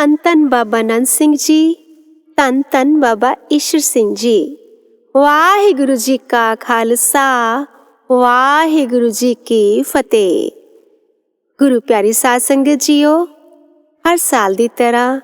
ਧੰਨ ਧੰਨ ਬਾਬਾ ਨੰਦ ਸਿੰਘ ਜੀ ਧੰਨ ਧੰਨ ਬਾਬਾ ਈਸ਼ਰ ਸਿੰਘ ਜੀ। ਵਾਹਿਗੁਰੂ ਜੀ ਕਾ ਖਾਲਸਾ, ਵਾਹਿਗੁਰੂ ਜੀ ਕੀ ਫਤਿਹ। ਗੁਰੂ ਪਿਆਰੀ ਸਾਧ ਸੰਗਤ ਜੀਓ, ਹਰ ਸਾਲ ਦੀ ਤਰ੍ਹਾਂ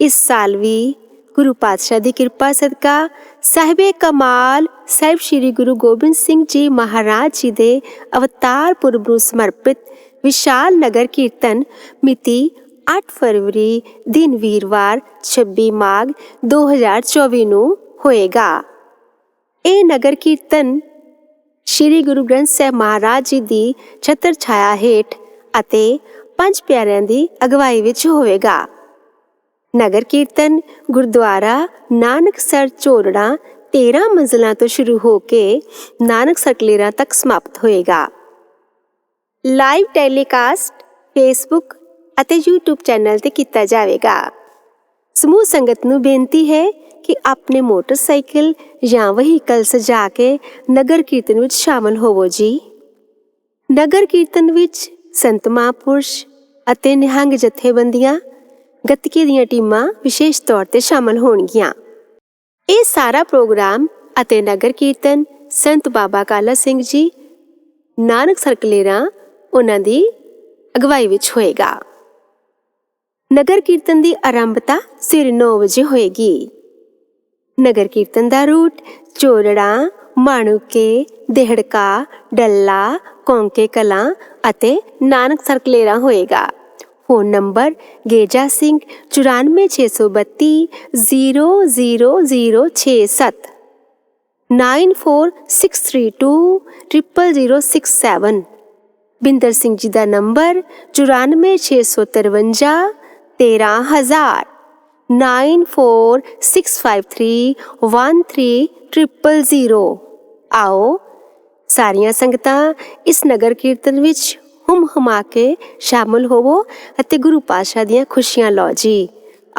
ਇਸ ਸਾਲ ਵੀ ਗੁਰੂ ਪਾਤਸ਼ਾਹ ਦੀ ਕਿਰਪਾ ਸਦਕਾ ਸਾਹਿਬੇ ਕਮਾਲ ਸਾਹਿਬ ਸ੍ਰੀ ਗੁਰੂ ਗੋਬਿੰਦ ਸਿੰਘ ਜੀ ਮਹਾਰਾਜ ਜੀ ਦੇ ਅਵਤਾਰ ਪੁਰਬ ਨੂੰ ਸਮਰਪਿਤ ਵਿਸ਼ਾਲ ਨਗਰ ਕੀਰਤਨ ਮਿਤੀ 8 ਫਰਵਰੀ ਦਿਨ ਵੀਰਵਾਰ 26 ਮਾਘ 2024 ਨੂੰ ਹੋਏਗਾ। ਇਹ ਨਗਰ ਕੀਰਤਨ ਸ੍ਰੀ ਗੁਰੂ ਗ੍ਰੰਥ ਸਾਹਿਬ ਮਹਾਰਾਜ ਜੀ ਦੀ ਛਤਰ ਛਾਇਆ ਹੇਠ ਅਤੇ ਪੰਜ ਪਿਆਰਿਆਂ ਦੀ ਅਗਵਾਈ ਵਿੱਚ ਹੋਵੇਗਾ। ਨਗਰ ਕੀਰਤਨ ਗੁਰਦੁਆਰਾ ਨਾਨਕਸਰ ਝੋਰੜਾ 13 ਮੰਜ਼ਲਾਂ ਤੋਂ ਸ਼ੁਰੂ ਹੋ ਕੇ ਨਾਨਕ ਸਰਕਲੇਰਾ ਤੱਕ ਸਮਾਪਤ ਹੋਏਗਾ। ਲਾਈਵ ਟੈਲੀਕਾਸਟ ਫੇਸਬੁੱਕ ਅਤੇ YouTube ਚੈਨਲ ਤੇ ਕੀਤਾ ਜਾਵੇਗਾ। ਸਮੂਹ ਸੰਗਤ ਨੂੰ ਬੇਨਤੀ ਹੈ ਕਿ ਆਪਣੇ ਮੋਟਰਸਾਈਕਲ ਜਾਂ ਵਹੀਕਲ ਸਜਾ ਕੇ ਨਗਰ ਕੀਰਤਨ ਵਿੱਚ ਸ਼ਾਮਲ ਹੋਵੋ ਜੀ। ਨਗਰ ਕੀਰਤਨ ਵਿੱਚ ਸੰਤ ਮਹਾਂਪੁਰਸ਼ ਅਤੇ ਨਿਹੰਗ ਜਥੇਬੰਦੀਆਂ, ਗੱਤਕੇ ਦੀਆਂ ਟੀਮਾਂ ਵਿਸ਼ੇਸ਼ ਤੌਰ ਤੇ ਸ਼ਾਮਲ ਹੋਣਗੀਆਂ। ਇਹ ਸਾਰਾ ਪ੍ਰੋਗਰਾਮ ਅਤੇ ਨਗਰ ਕੀਰਤਨ ਸੰਤ ਬਾਬਾ ਕਾਲਾ ਸਿੰਘ ਜੀ, ਨਾਨਕ ਸਰਕਲੇਰਾ, ਉਹਨਾਂ ਦੀ ਅਗਵਾਈ ਵਿੱਚ ਹੋਏਗਾ। ਨਗਰ ਕੀਰਤਨ ਦੀ ਆਰੰਭਤਾ ਸਵੇਰੇ 9 ਵਜੇ ਹੋਏਗੀ। ਨਗਰ ਕੀਰਤਨ ਦਾ ਰੂਟ ਚੋਰੜਾ, ਮਾਣੂਕੇ, ਦੇਹੜਕਾ, ਡੱਲਾ, ਕੌਂਕੇ ਕਲਾਂ ਅਤੇ ਨਾਨਕ ਸਰਕਲੇਰਾ ਹੋਏਗਾ। ਫੋਨ ਨੰਬਰ ਗੇਜਾ ਸਿੰਘ 94632 00067 9463200067 ਬਿੰਦਰ ਸਿੰਘ ਜੀ ਦਾ ਨੰਬਰ 94653 13000 9465313000 ਆਓ, ਸਾਰੀਆਂ ਸੰਗਤਾਂ ਇਸ ਨਗਰ ਕੀਰਤਨ ਵਿੱਚ ਹੁਮ ਹੁਮਾ ਕੇ ਸ਼ਾਮਲ ਹੋਵੋ ਅਤੇ ਗੁਰੂ ਪਾਤਸ਼ਾਹ ਦੀਆਂ ਖੁਸ਼ੀਆਂ ਲਓ ਜੀ।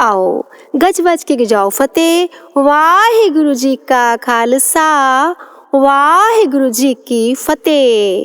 ਆਓ, ਗੱਜ ਵੱਜ ਕੇ ਗਜਾਓ ਫਤਿਹ। ਵਾਹਿਗੁਰੂ ਜੀ ਕਾ ਖਾਲਸਾ, ਵਾਹਿਗੁਰੂ ਜੀ ਕੀ ਫਤਿਹ।